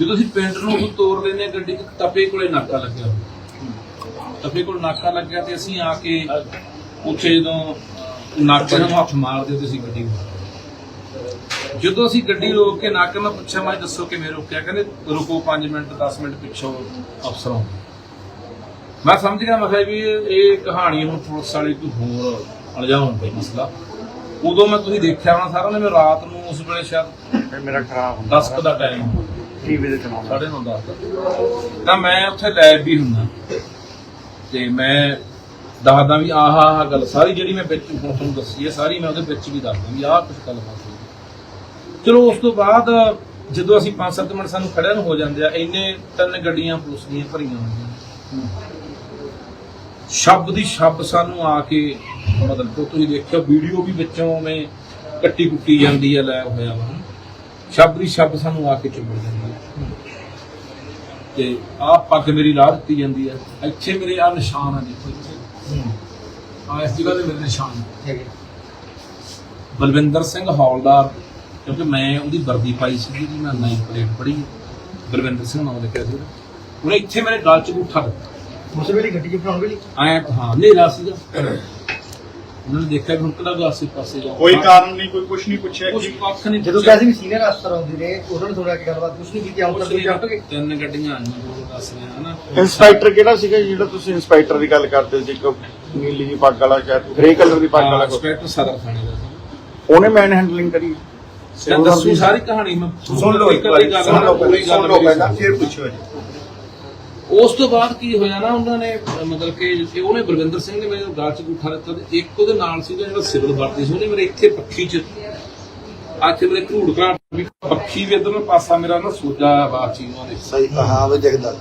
ਜਦੋਂ ਅਸੀਂ ਪਿੰਡ ਨੂੰ ਉਹ ਤੋਰ ਲੈਨੇ ਗੱਡੀ ਇੱਕ ਤਪੇ ਕੋਲੇ ਨਾਕਾ ਲੱਗਿਆ। ਤਪੇ ਕੋਲ ਨਾਕਾ ਲੱਗਿਆ ਤੇ ਅਸੀਂ ਆ ਕੇ ਉੱਥੇ ਜਦੋਂ ਨਾਕੇ ਨੂੰ ਹੱਥ ਮਾਰਦੇ ਤੇ ਅਸੀਂ ਗੱਡੀ ਰੋਕੀ। ਜਦੋਂ ਅਸੀਂ ਗੱਡੀ ਰੋਕ ਕੇ ਨਾਕੇ ਮੈਂ ਪੁੱਛਿਆ ਮੈਂ ਦੱਸੋ ਕਿਵੇਂ ਰੋਕਿਆ? ਕਹਿੰਦੇ ਰੁਕੋ 5 ਮਿੰਟ 10 ਮਿੰਟ ਪਿੱਛੋਂ ਅਫਸਰ ਆਉਂਦੇ। ਮੈਂ ਸਮਝ ਗਿਆ ਮੈਂ ਕਿਹਾ ਵੀ ਇਹ ਕਹਾਣੀ ਹੁਣ ਪੁਲਿਸ ਵਾਲੇ ਕੋਈ ਹੋਰ ਅਣਜਾਣ ਦਾ ਮਸਲਾ। ਉਦੋਂ ਮੈਂ ਤੁਸੀਂ ਦੇਖਿਆ ਹੋਣਾ ਸਾਰਾ ਨੇ ਮੈਂ ਰਾਤ ਨੂੰ ਉਸ ਵੇਲੇ ਸ਼ਾਇਦ ਮੇਰਾ ਖਰਾਬ ਹੁੰਦਾ 10 ਕੁ ਦਾ ਟਾਈਮ ਟੀਵੀ ਦੇ ਚਲਾਉਂਦਾ। ਸਾਢੇ ਨੌ ਦਸ ਦਾ ਤਾਂ ਮੈਂ ਉੱਥੇ ਲੈਬ ਵੀ ਹੁੰਦਾ। ਤੇ ਮੈਂ ਦੱਸਦਾ ਵੀ ਆਹ ਆਹ ਗੱਲ ਸਾਰੀ ਜਿਹੜੀ ਮੈਂ ਵਿੱਚ ਹੁਣ ਤੁਹਾਨੂੰ ਦੱਸੀ ਹੈ, ਸਾਰੀ ਮੈਂ ਉਹਦੇ ਵਿੱਚ ਵੀ ਦੱਸਦਾ ਵੀ ਆਹ ਕੁਝ ਗੱਲ ਬਾਤ ਹੋਈ। ਚਲੋ, ਉਸ ਤੋਂ ਬਾਅਦ ਜਦੋਂ ਅਸੀਂ 5-7 ਮਿੰਟ ਸਾਨੂੰ ਖੜਿਆਂ ਨੂੰ ਹੋ ਜਾਂਦੇ ਆ, ਇੰਨੇ ਤਿੰਨ ਗੱਡੀਆਂ ਪੁਲਿਸ ਦੀਆਂ ਭਰੀਆਂ ਹੁੰਦੀਆਂ ਸ਼ਬਦ ਦੀ ਸ਼ਬਦ ਸਾਨੂੰ ਆ ਕੇ, ਮਤਲਬ ਤੁਸੀਂ ਦੇਖਿਓ, ਵੀਡੀਓ ਵੀ ਵਿੱਚੋਂ ਮੈਂ ਕੱਟੀ ਕੁੱਟੀ ਜਾਂਦੀ ਹੈ, ਲੈ ਹੋਇਆ ਵਾ। ਸ਼ਬਦ ਸ਼ਬਦ ਸਾਨੂੰ ਆ ਕੇ ਚੁੰਮ ਜਾਂਦੀ ਹੈ। ਤੇ ਆਹ ਪੱਗ ਮੇਰੀ ਲਾਹ ਦਿੱਤੀ ਜਾਂਦੀ ਹੈ। ਇੱਥੇ ਮੇਰੇ ਆ ਨਿਸ਼ਾਨ ਆ ਦੇਖੋ ਇੱਥੇ ਆ ਇਸ ਜਗ੍ਹਾ ਤੇ ਮੇਰੇ ਨਿਸ਼ਾਨ ਆ। ਬਲਵਿੰਦਰ ਸਿੰਘ ਹੌਲਦਾਰ ਕਿਉਂਕਿ ਮੈਂ ਉਹਦੀ ਵਰਦੀ ਪਾਈ ਸੀ ਜਿਹਦੀ ਮੈਂ ਨਾਈਨ ਪਲੇਟ ਪੜੀ ਬਲਵਿੰਦਰ ਸਿੰਘ ਨਾਮ ਲਿਖਿਆ ਸੀ। ਉਹਨੇ ਇੱਥੇ ਮੇਰੇ ਗਲ 'ਚ ਗੁੱਠਾ ਦਿੱਤਾ। ਉਸ ਵੇਲੇ ਗੱਡੀ ਚ ਬਣਾਉਣ ਵੇਲੇ? ਆਇਆ ਹਾਂ ਹਨੇਰਾ ਸੀਗਾ। ਉਹਨਾਂ ਨੇ ਦੇਖਿਆ ਵੀ ਹੁਣ ਕਿਹੜਾ ਗਾ ਆਸੇ ਪਾਸੇ ਜਾ ਕੋਈ ਕਾਰਨ ਨਹੀਂ ਕੋਈ ਕੁਝ ਨਹੀਂ ਪੁੱਛਿਆ ਕੁਛ ਕਿ ਪੱਖ ਨਹੀਂ ਜਦੋਂ ਪੁੱਛਿਆ। ਕਹਿੰਦੇ ਵੀ ਸੀਨੀਅਰ ਅਫਸਰ ਆਉਂਦੇ ਨੇ ਉਹਨਾਂ ਨੇ ਥੋੜਾ ਕਿ ਗੱਲਬਾਤ ਕੁਛ ਨਹੀਂ ਕੀਤੀ ਆਉਂ ਤਾਂ ਤੁਸੀਂ ਜੱਟ ਗਏ ਤਿੰਨ ਗੱਡੀਆਂ ਆਈਆਂ ਦੋ ਦੱਸ ਰਿਹਾ ਹਨਾ ਇੰਸਪੈਕਟਰ ਕਿਹੜਾ ਸੀਗਾ ਜੀ ਜਿਹੜਾ ਤੁਸੀਂ ਇੰਸਪੈਕਟਰ ਦੀ ਗੱਲ ਕਰਦੇ ਸੀ ਇੱਕ ਨੀਲੀ ਜੀ ਪੱਗ ਵਾਲਾ ਸ਼ਾਇਦ ਗ੍ਰੇ ਕਲਰ ਦੀ ਪੱਗ ਵਾਲਾ ਕੋਈ। ਇੰਸਪੈਕਟਰ ਸਦਰ ਥਾਣੇ ਦਾ ਸੀ ਉਹਨੇ ਮੈਨ ਹੈਂਡਲਿੰਗ ਕਰੀ ਮੈਂ ਦੱਸੂ ਸਾਰੀ ਕਹਾਣੀ ਮੈਂ ਸੁਣ ਲਓ ਇੱਕ ਵਾਰੀ ਗੱਲ ਸੁਣ ਲਓ ਪੂਰੀ ਗੱਲ ਸੁਣ ਲਓ ਮੇਰੀ ਪਹਿਲਾਂ ਸੁਣੋ। ਫਿਰ ਪੁੱਛੋ ਜੀ ਉਸ ਤੋਂ ਬਾਅਦ ਕੀ ਹੋਇਆ ਨਾ ਉਹਨਾਂ ਨੇ ਮਤਲਬ ਕਿ ਉਹਨੇ ਬਲਵਿੰਦਰ ਸਿੰਘ ਨੇ ਮੇਰੇ ਗਾਲ ਚ ਗੁੱਠਾ ਦਿੱਤਾ ਤੇ ਇੱਕ ਉਹਦੇ ਨਾਲ ਸੀਗਾ ਜਿਹੜਾ ਸਿਵਲ ਵਰਦੀ ਸੀ ਉਹਨੇ ਮੇਰੇ ਇੱਥੇ ਪੱਖੀ ਚ ਆਥੇ ਮੇਰੇ ਘੂੜ ਘਾਟ ਵੀ ਪੱਖੀ ਵੀ ਇਧਰੋਂ ਪਾਸਾ ਮੇਰਾ ਨਾ ਸੋਜਾ ਬਾਚੀ ਉਹਨਾਂ ਦੇ। ਸਹੀ ਹਾਂ ਵੇ ਦਿਖਦਾ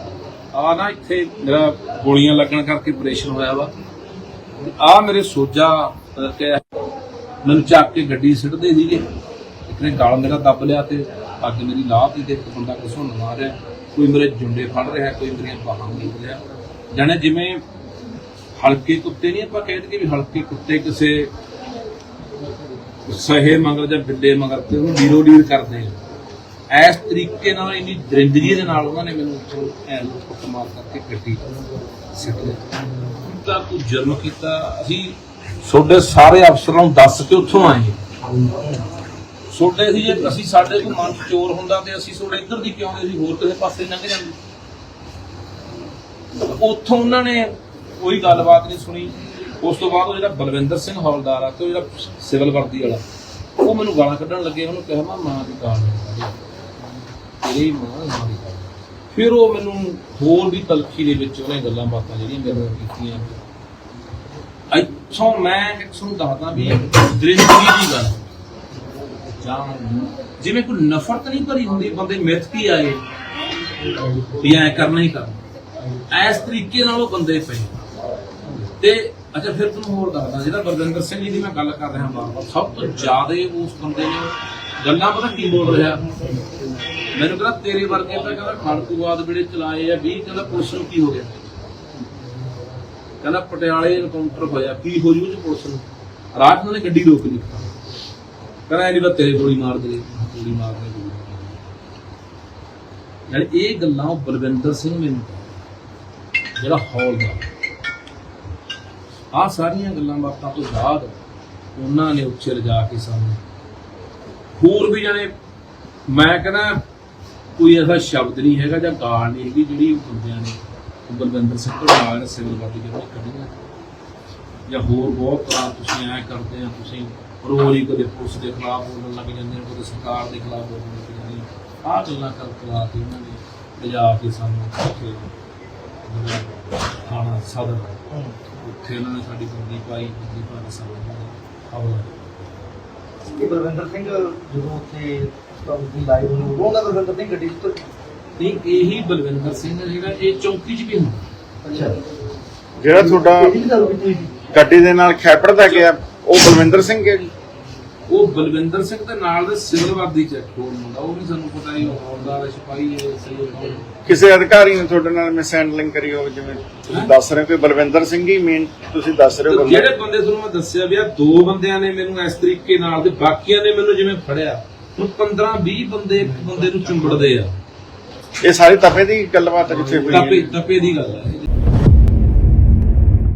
ਆ ਨਾ ਇੱਥੇ ਮੇਰਾ ਗੋਲੀਆਂ ਲੱਗਣ ਕਰਕੇ ਆਪਰੇਸ਼ਨ ਹੋਇਆ ਵਾ। ਆ ਮੇਰੇ ਸੋਜਾ ਅਹ, ਕਿ ਮੈਨੂੰ ਚੱਕ ਕੇ ਗੱਡੀ ਸਿੱਟਦੇ ਸੀਗੇ। ਇੱਕ ਨੇ ਗਲ ਮੇਰਾ ਦੱਬ ਲਿਆ ਤੇ ਪੱਗ ਮੇਰੀ ਲਾਹ ਤੀ ਤੇ ਇੱਕ ਬੰਦਾ ਘਸੁੰਨ ਮਾਰ ਰਿਹਾ ਕੋਈ ਮੇਰੇ ਜੁੰਡੇ ਫੜ ਰਿਹਾ, ਕੋਈ ਮੇਰੀਆਂ ਬਾਹਾਂ ਨੂੰ ਰਿਹਾ ਜਾਣੇ ਜਿਵੇਂ ਹਲਕੇ ਕੁੱਤੇ ਨਹੀਂ ਆਪਾਂ ਕਹਿੰਦੇ ਕਿ ਵੀ ਹਲਕੇ ਕੁੱਤੇ ਕਿਸੇ ਸਹੇ ਮਗਰ ਜਾਂ ਬਿੱਲੇ ਮਗਰ ਤੇ ਉਹਨੂੰ ਡੀਰੋ ਡੀਰ ਕਰਦੇ ਆ। ਇਸ ਤਰੀਕੇ ਨਾਲ ਇੰਨੀ ਦਰਿੰਦਗੀ ਦੇ ਨਾਲ ਉਹਨਾਂ ਨੇ ਮੈਨੂੰ ਉੱਥੋਂ ਐਨ ਕੁੱਟ ਕਰਕੇ ਗੱਡੀ ਸਿੱਟ ਲਿਆ ਤਾਂ ਤੂੰ ਜੁਰਮ ਕੀਤਾ? ਅਸੀਂ ਤੁਹਾਡੇ ਸਾਰੇ ਅਫਸਰਾਂ ਨੂੰ ਦੱਸ ਕੇ ਉੱਥੋਂ ਆਏ ਛੋਟੇ ਸੀ ਜੇ ਅਸੀਂ ਸਾਡੇ ਕੋਲ ਮਨ ਚੋਰ ਹੁੰਦਾ ਤੇ ਅਸੀਂ ਤੁਹਾਡੇ ਇੱਧਰ ਦੀ ਕਿਉਂ ਗਏ ਸੀ, ਹੋਰ ਕਿਸੇ ਪਾਸੇ ਲੰਘ ਜਾਂਦੇ। ਉੱਥੋਂ ਉਹਨਾਂ ਨੇ ਕੋਈ ਗੱਲਬਾਤ ਨਹੀਂ ਸੁਣੀ। ਉਸ ਤੋਂ ਬਾਅਦ ਉਹ ਜਿਹੜਾ ਬਲਵਿੰਦਰ ਸਿੰਘ ਹੌਲਦਾਰ ਆ ਤੇ ਉਹ ਜਿਹੜਾ ਸਿਵਲ ਵਰਦੀ ਵਾਲਾ, ਉਹ ਮੈਨੂੰ ਗਾਲਾਂ ਕੱਢਣ ਲੱਗੇ, ਉਹਨੂੰ ਕਿਹਾ, ਮੈਂ ਮਾਂ ਦੀ ਗਾਲ ਤੇਰੀ ਮਾਂ ਮਾਂ ਦੀ ਗਾਲ ਫਿਰ ਉਹ ਮੈਨੂੰ ਹੋਰ ਵੀ ਤਲਖੀ ਦੇ ਵਿੱਚ ਉਹਨੇ ਗੱਲਾਂ ਬਾਤਾਂ ਜਿਹੜੀਆਂ ਮੇਰੇ ਨਾਲ ਕੀਤੀਆਂ। ਇੱਥੋਂ ਮੈਂ ਇੱਕ ਤੁਹਾਨੂੰ ਦੱਸਦਾ ਵੀ ਦਰਿੰਦਗੀ ਦੀ ਗੱਲ। ਜਾਂ ਜਿਵੇਂ ਕੋਈ ਨਫ਼ਰਤ ਨਹੀਂ ਭਰੀ ਹੁੰਦੀ, ਬੰਦੇ ਮਿੱਥ ਕੀ ਆਏ? ਵੀ ਐ ਕਰਨਾ ਹੀ ਕਰਨਾ। ਇਸ ਤਰੀਕੇ ਨਾਲ ਉਹ ਬੰਦੇ ਪਏ। ਤੇ ਅੱਛਾ, ਫਿਰ ਤੁਹਾਨੂੰ ਹੋਰ ਦੱਸਦਾ, ਜਿਹੜਾ ਬਲਵਿੰਦਰ ਸਿੰਘ ਜੀ ਦੀ ਮੈਂ ਗੱਲ ਕਰ ਰਿਹਾ ਹਾਂ ਸਭ ਤੋਂ ਜ਼ਿਆਦਾ ਉਸ ਬੰਦੇ ਨੇ ਗੱਲਾਂ ਪਤਾ ਕੀ ਬੋਲ ਰਿਹਾ? ਮੈਨੂੰ ਕਹਿੰਦਾ, ਤੇਰੇ ਵਰਗੇ ਤਾਂ ਕਹਿੰਦਾ ਖੜਕੂਵਾਦ ਵੇਲੇ ਚਲਾਏ ਆ 20 ਕਹਿੰਦਾ ਪੁਲਿਸ ਨੂੰ ਕੀ ਹੋ ਗਿਆ? ਕਹਿੰਦਾ ਪਟਿਆਲੇ ਇਨਕਾਊਂਟਰ ਹੋਇਆ, ਕੀ ਹੋ ਜੂ ਚ ਪੁਲਿਸ ਨੂੰ? ਰਾਤ ਨੂੰ ਨੇ ਗੱਡੀ ਰੋਕ ਲਈ। ਕਹਿੰਦਾ ਇਹ ਨਹੀਂ ਤੇਰੇ ਗੋਲੀ ਮਾਰ ਦੇ ਗੋਲੀ ਮਾਰ ਦੇ ਯਾਨੀ ਇਹ ਗੱਲਾਂ ਉਹ ਬਲਵਿੰਦਰ ਸਿੰਘ ਮੈਨੂੰ ਜਿਹੜਾ ਹੌਲ ਦਾ। ਆ ਸਾਰੀਆਂ ਗੱਲਾਂ ਬਾਤਾਂ ਤੋਂ ਬਾਅਦ ਉਹਨਾਂ ਨੇ ਉੱਚੇ ਲਿਜਾ ਕੇ ਸਾਨੂੰ। ਹੋਰ ਵੀ ਜਾਣੇ, ਮੈਂ ਕਹਿੰਦਾ ਕੋਈ ਐਸਾ ਸ਼ਬਦ ਨਹੀਂ ਹੈਗਾ ਜਾਂ ਗਾਲ ਨਹੀਂ ਹੈਗੀ ਜਿਹੜੀ ਬੰਦਿਆਂ ਨੇ ਉਹ ਬਲਵਿੰਦਰ ਸਿੰਘ ਤੋਂ ਨਾਲ ਸਿਵਲ ਵਾਦੀ ਜਿਹੜੇ ਕੱਢੀਆਂ ਜਾਂ ਹੋਰ ਬਹੁਤ ਤਰ੍ਹਾਂ ਤੁਸੀਂ ਐ ਕਰਦੇ ਆ ਤੁਸੀਂ ਰੋਜ਼ ਹੀ ਕਦੇ ਪੁਲਿਸ ਦੇ ਖਿਲਾਫ ਬੋਲਣ ਲੱਗ ਜਾਂਦੇ ਹੋ ਕਦੇ ਸਰਕਾਰ ਦੇ ਖਿਲਾਫ ਬੋਲਣ ਲੱਗ ਜਾਂਦੇ ਹੋ ਆਹ ਗੱਲਾਂ ਕਰ ਕਰਾ ਕੇ ਉਹਨਾਂ ਨੇ ਲਿਜਾ ਕੇ ਸਾਨੂੰ ਉੱਥੇ ਥਾਣਾ ਸਦਰ ਉੱਥੇ ਉਹਨਾਂ ਨੇ ਸਾਡੀ ਬੰਦੀ ਪਾਈ ਬੰਦੀ ਪਾਣ ਸਾਨੂੰ ਹਵਾਲਾ ਇਹ ਬਲਵਿੰਦਰ ਸਿੰਘ ਜਦੋਂ ਉੱਥੇ ਤੁਹਾਨੂੰ ਦੀ ਲਾਈਵ ਨੂੰ ਉਹਦਾ ਬਲਵਿੰਦਰ ਸਿੰਘ ਗੱਡੀ ਤੁਰ ਨਹੀਂ ਇਹੀ ਬਲਵਿੰਦਰ ਸਿੰਘ ਜਿਹੜਾ ਇਹ ਚੌਕੀ 'ਚ ਵੀ ਹੁੰਦਾ। ਅੱਛਾ। ਜਿਹੜਾ ਤੁਹਾਡਾ ਗੱਡੀ ਦੇ ਨਾਲ ਖੈਪੜਦਾ ਗਿਆ ਉਹ ਬਲਵਿੰਦਰ ਸਿੰਘ ਹੈ ਜੀ। ਉਹ ਬਲਵਿੰਦਰ ਸਿੰਘ ਦੇ ਨਾਲ ਦੇ ਸਿਵਲ ਵਰਦੀ ਚ ਹੋਰ ਮੁੰਡਾ ਉਹ ਵੀ ਸਾਨੂੰ ਪਤਾ ਹੀ ਹੌਲਦਾਰ ਸਿਪਾਹੀ ਹੈ ਸਹੀ ਹੈ ਕਿਸੇ ਅਧਿਕਾਰੀ ਨੇ ਤੁਹਾਡੇ ਨਾਲ ਮਿਸ ਹੈਂਡਲਿੰਗ ਕਰੀ ਹੋਵੇ ਜਿਵੇਂ ਤੁਸੀਂ ਦੱਸ ਰਹੇ ਹੋ ਕਿ ਬਲਵਿੰਦਰ ਸਿੰਘ ਹੀ ਮੇਨ ਤੁਸੀਂ ਦੱਸ ਰਹੇ ਹੋ। ਜਿਹੜੇ ਬੰਦੇ ਤੁਹਾਨੂੰ ਮੈਂ ਦੱਸਿਆ ਵੀ ਆ ਦੋ ਬੰਦਿਆਂ ਨੇ ਮੈਨੂੰ ਇਸ ਤਰੀਕੇ ਨਾਲ ਤੇ ਬਾਕੀਆਂ ਨੇ ਮੈਨੂੰ ਜਿਵੇਂ ਫੜਿਆ ਹੁਣ 15 20 ਬੰਦੇ ਇੱਕ ਬੰਦੇ ਨੂੰ ਚੁੰਬੜਦੇ ਆ। ਇਹ ਸਾਰੀ ਤਪੇ ਦੀ ਗੱਲਬਾਤ ਹੈ ਜਿੱਥੇ ਹੋਈ ਤਪੇ ਦੀ ਗੱਲ ਹੈ।